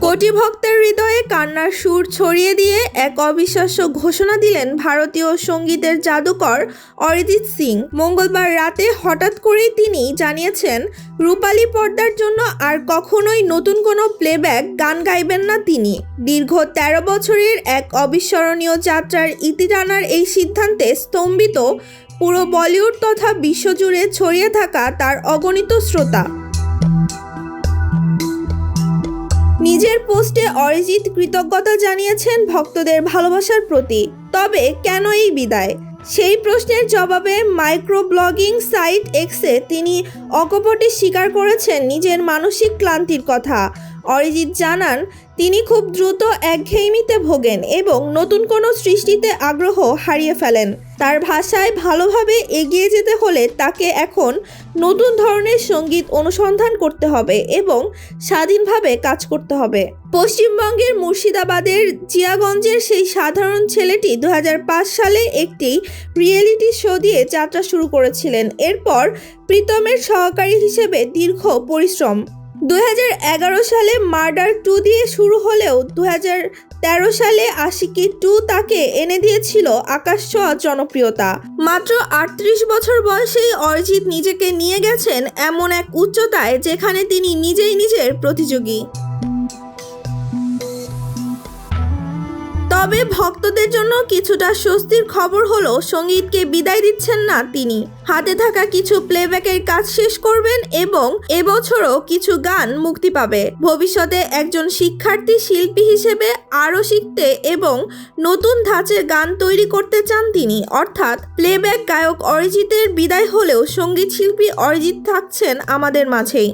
কোটি ভক্তের হৃদয়ে কান্নার সুর ছড়িয়ে দিয়ে এক অবিশ্বাস্য ঘোষণা দিলেন ভারতীয় সঙ্গীতের জাদুকর অরিজিৎ সিং। মঙ্গলবার রাতে হঠাৎ করেই তিনি জানিয়েছেন, রূপালী পর্দার জন্য আর কখনোই নতুন কোনো প্লেব্যাক গান গাইবেন না তিনি। দীর্ঘ ১৩ বছরের এক অবিস্মরণীয় যাত্রার ইতি টানার এই সিদ্ধান্তে স্তম্ভিত পুরো বলিউড তথা বিশ্বজুড়ে ছড়িয়ে থাকা তার অগণিত শ্রোতা। নিজের পোস্টে অরিজিৎ কৃতজ্ঞতা জানিয়েছেন ভক্তদের ভালোবাসার প্রতি। তবে কেন এই বিদায়? সেই প্রশ্নের জবাবে মাইক্রো ব্লগিং সাইট এক্সে তিনি অকপটে স্বীকার করেছেন নিজের মানসিক ক্লান্তির কথা। অরিজিৎ জানান, তিনি খুব দ্রুত একঘেয়েমিতে ভোগেন এবং নতুন কোনো সৃষ্টিতে আগ্রহ হারিয়ে ফেলেন। তার ভাষায় ভালোভাবে এগিয়ে যেতে হলে তাকে এখন নতুন ধরনের সংগীত অনুসন্ধান করতে হবে এবং স্বাধীনভাবে কাজ করতে হবে। পশ্চিমবঙ্গের মুর্শিদাবাদের জিয়াগঞ্জের সেই সাধারণ ছেলেটি দু হাজার পাঁচ সালে একটি রিয়েলিটি শো দিয়ে যাত্রা শুরু করেছিলেন। এরপর প্রীতমের সহকারী হিসেবে দীর্ঘ পরিশ্রম দু হাজার এগারো সালে মার্ডার টু দিয়ে শুরু হলেও দু তেরো সালে আশিকি টু তাকে এনে দিয়েছিল আকাশ ছোঁয়া জনপ্রিয়তা। মাত্র আটত্রিশ বছর বয়সেই অরিজিৎ নিজেকে নিয়ে গেছেন এমন এক উচ্চতায় যেখানে তিনি নিজেই নিজের প্রতিযোগী। তবে ভক্তদের জন্য কিছুটা স্বস্তির খবর হলো, সঙ্গীতকে বিদায় দিচ্ছেন না তিনি। হাতে থাকা কিছু প্লেব্যাকের কাজ শেষ করবেন এবং এবছরও কিছু গান মুক্তি পাবে। ভবিষ্যতে একজন শিক্ষার্থী, শিল্পী হিসেবে আরও শিখতে এবং নতুন ধাঁচের গান তৈরি করতে চান তিনি। অর্থাৎ প্লেব্যাক গায়ক অরিজিতের বিদায় হলেও সংগীত শিল্পী অরিজিৎ থাকছেন আমাদের মাঝেই।